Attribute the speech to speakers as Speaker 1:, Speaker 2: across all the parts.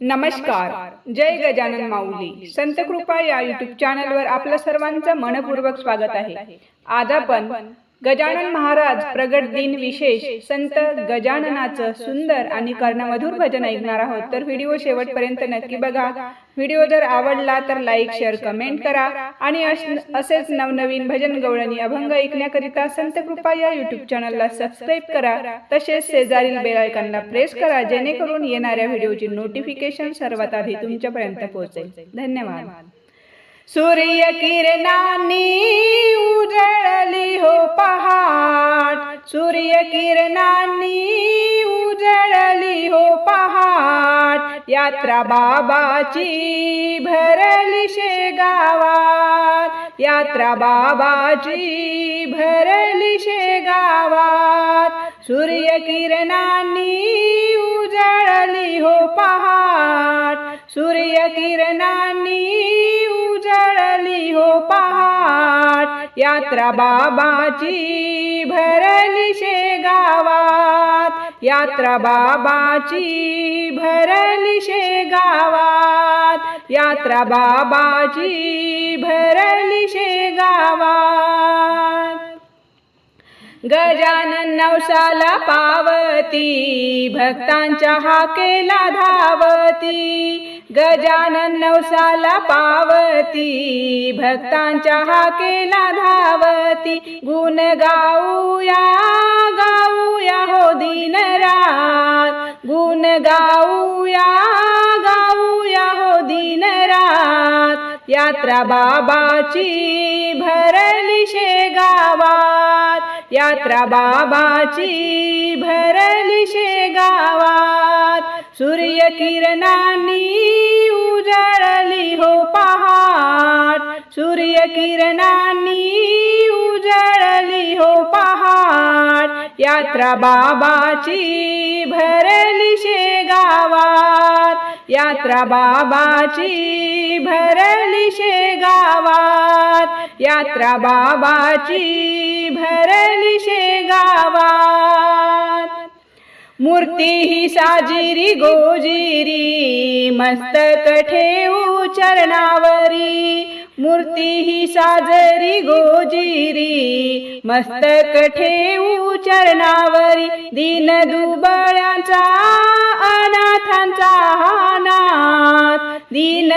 Speaker 1: नमस्कार. जय गजानन माऊली. संत कृपा या युट्यूब चॅनलवर आपलं सर्वांचं मनपूर्वक स्वागत आहे. आज आपण गजानन महाराज प्रगट दिन विशेष संत गजाननाचं सुंदर आणि कर्णमधुर भजन ऐकणार आहोत. तर व्हिडिओ शेवटपर्यंत नक्की बघा. व्हिडिओ जर आवडला तर लाईक शेअर कमेंट करा. आणि असेच नवनवीन भजन गवळणी अभंग ऐकण्याकरिता संत कृपा या युट्यूब चॅनलला सबस्क्राईब करा. तसेच शेजारील बेल आयकॉनला प्रेस करा. जेणेकरून येणाऱ्या व्हिडिओची नोटिफिकेशन सर्वात आधी तुमच्यापर्यंत पोहोचेल. धन्यवाद. सूर्य किरणांनी उजळली हो पहाट. सूर्य किरणांनी उजळली हो पहाट. यात्रा बाबाची भरली शेगावात. यात्रा बाबाची भरली शेगावात. सूर्य किरणांनी उजळली हो पहाट. सूर्य किरणांनी उजळली हो पहाट. यात्रा बाबाची भरली शेगावात यात्रा बाबाची भरली शेगावात यात्रा बाबाची भरली शेगावात गजानन नवसाला पावती भक्तांच्या हाकेला धावती. गजानन नवसाला पावती भक्तांच्या हाकेला धावती. गुण गाऊया गाऊया हो दिन रात गुण गाऊया गाऊया हो दिन रात यात्रा बाबाची भरली शेगा यात्रा बाबाची भरली शेगावात सूर्य किरणांनी उजळली हो पहाट. सूर्य किरणांनी उजळली हो पहाट. यात्रा बाबाची भरली शेगावात यात्रा बाबाची भरली शेगावात यात्रा बाबाची भरली शेगावात. मूर्ती ही साजिरी गोजिरी मस्तक ठेवू चरणावरी. मूर्ती ही साजरी गोजिरी मस्तक ठेवू चरणावरी. दीन दुबळ्यांचा अनाथांचा हा नाथ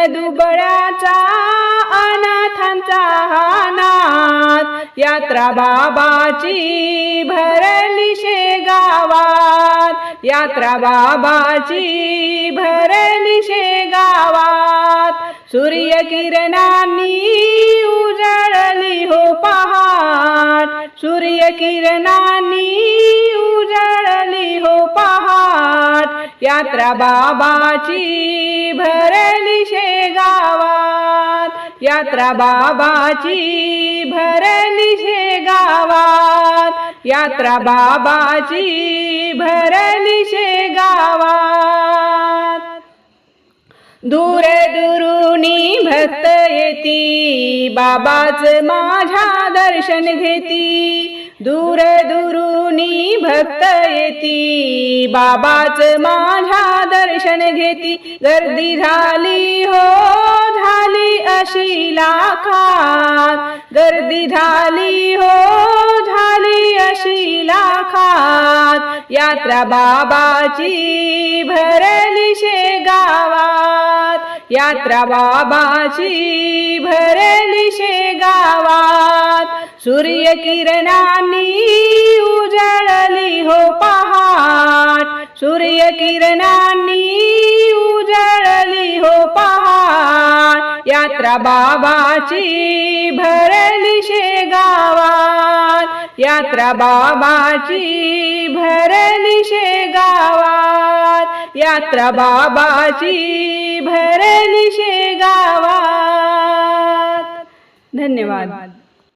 Speaker 1: दुबळ्याचा यात्रा बाबाची भरली शेगावात यात्रा बाबाची भरली शेगावात सूर्य किरणांनी उजळली हो पहाट. सूर्य किरणांनी उजळली हो पहाट. यात्रा बाबाची भरली शे यात्रा बाबाची भरली शेगावात यात्रा बाबाची भरली शेगावात दूर दुरुनी भक्त येती. बाबाच माझ्या दर्शन घेती. दूर दुरुनी भक्त येती. बाबाच माझ्या दर्शन घेती. गर्दी झाली हो झाली अशी लाखात. गर्दी झाली हो झाली अशी लाखात. यात्रा बाबाची भरली शेगावात यात्रा बाबाची भरली शेगावात सूर्य किरणांनी उजळली हो पहाट. सूर्य किरणांनी उजळली हो पहाट. यात्रा बाबाची भरली शेगावात यात्रा बाबाची भरली शेगावात यात्रा बाबाची भरली शेगावात धन्यवाद.